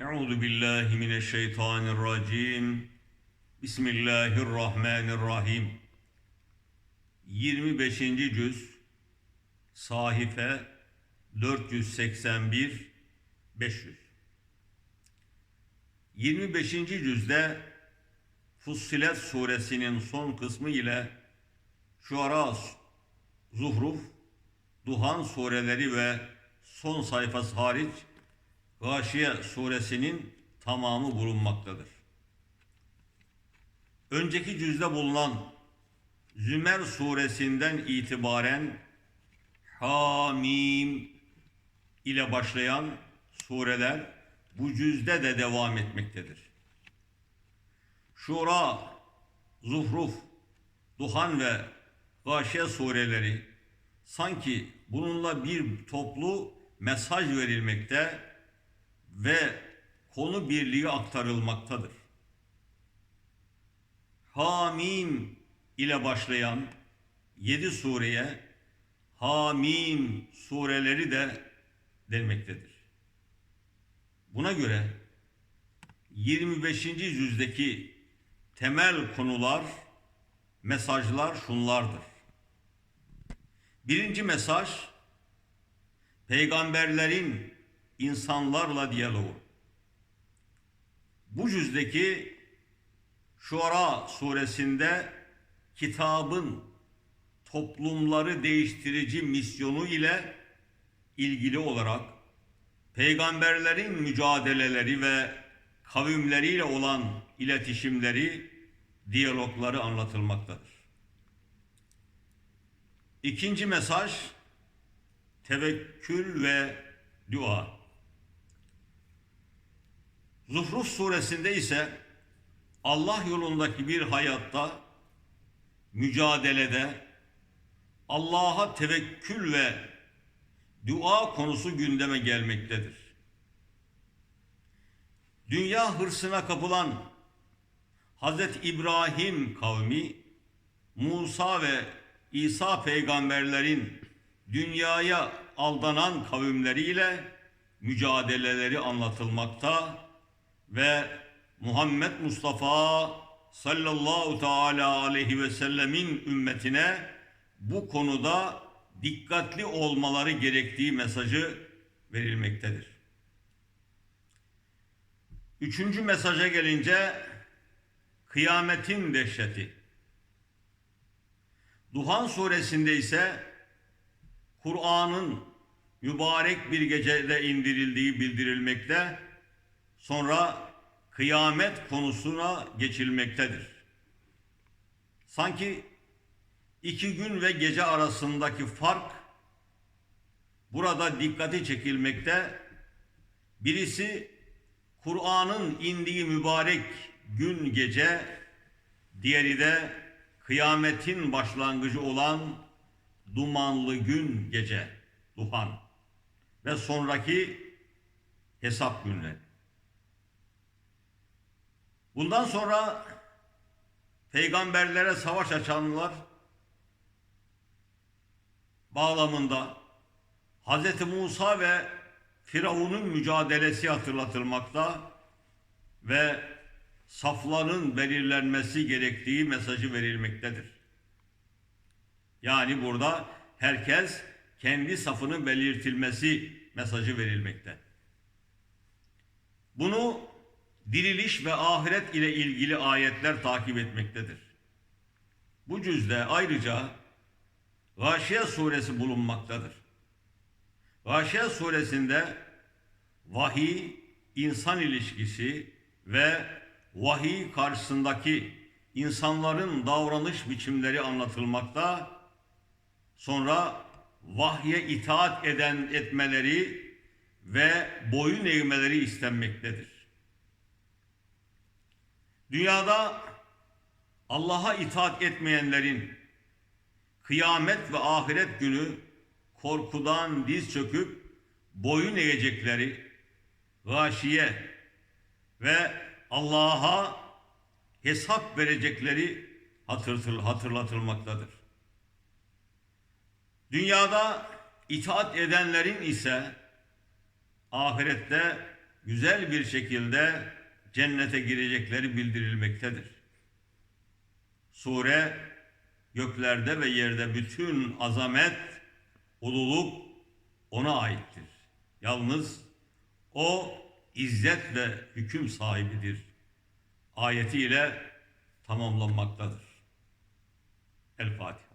Euzu billahi mineşşeytanirracim. Bismillahirrahmanirrahim. 25. cüz sahife 481 500. 25. cüzde Fussilet suresinin son kısmı ile Şuara, Zuhruf, Duhan sureleri ve son sayfası hariç Gâşiye suresinin tamamı bulunmaktadır. Önceki cüzde bulunan Zümer suresinden itibaren Hamim ile başlayan sureler bu cüzde de devam etmektedir. Şura, Zuhruf, Duhan ve Gâşiye sureleri sanki bununla bir toplu mesaj verilmekte ve konu birliği aktarılmaktadır. Hamim ile başlayan yedi sureye Hamim sureleri de denmektedir. Buna göre 25. yüzdeki temel konular, mesajlar şunlardır. Birinci mesaj, peygamberlerin insanlarla diyaloğu. Bu cüzdeki Şuara suresinde kitabın toplumları değiştirici misyonu ile ilgili olarak peygamberlerin mücadeleleri ve kavimleriyle olan iletişimleri, diyalogları anlatılmaktadır. İkinci mesaj tevekkül ve dua. Zuhruf suresinde ise Allah yolundaki bir hayatta, mücadelede Allah'a tevekkül ve dua konusu gündeme gelmektedir. Dünya hırsına kapılan Hazreti İbrahim kavmi Musa ve İsa peygamberlerin dünyaya aldanan kavimleriyle mücadeleleri anlatılmakta ve Muhammed Mustafa sallallahu teala aleyhi ve sellemin ümmetine bu konuda dikkatli olmaları gerektiği mesajı verilmektedir. Üçüncü mesaja gelince kıyametin dehşeti. Duhan suresinde ise Kur'an'ın mübarek bir gecede indirildiği bildirilmekte. Sonra kıyamet konusuna geçilmektedir. Sanki iki gün ve gece arasındaki fark burada dikkati çekilmekte. Birisi Kur'an'ın indiği mübarek gün gece, diğeri de kıyametin başlangıcı olan dumanlı gün gece, duhan ve sonraki hesap günleri. Bundan sonra peygamberlere savaş açanlar bağlamında Hz. Musa ve Firavun'un mücadelesi hatırlatılmakta ve safların belirlenmesi gerektiği mesajı verilmektedir. Yani burada herkes kendi safının belirtilmesi mesajı verilmekte. Bunu diriliş ve ahiret ile ilgili ayetler takip etmektedir. Bu cüzde ayrıca Gâşiye suresi bulunmaktadır. Gâşiye suresinde vahiy, insan ilişkisi ve vahiy karşısındaki insanların davranış biçimleri anlatılmakta. Sonra vahye itaat eden etmeleri ve boyun eğmeleri istenmektedir. Dünyada Allah'a itaat etmeyenlerin kıyamet ve ahiret günü korkudan diz çöküp boyun eğecekleri gâşiye ve Allah'a hesap verecekleri hatırtıl, hatırlatılmaktadır. Dünyada itaat edenlerin ise ahirette güzel bir şekilde cennete girecekleri bildirilmektedir. Sure göklerde ve yerde bütün azamet, ululuk ona aittir. Yalnız o izzet ve hüküm sahibidir. Ayetiyle tamamlanmaktadır. El Fatiha.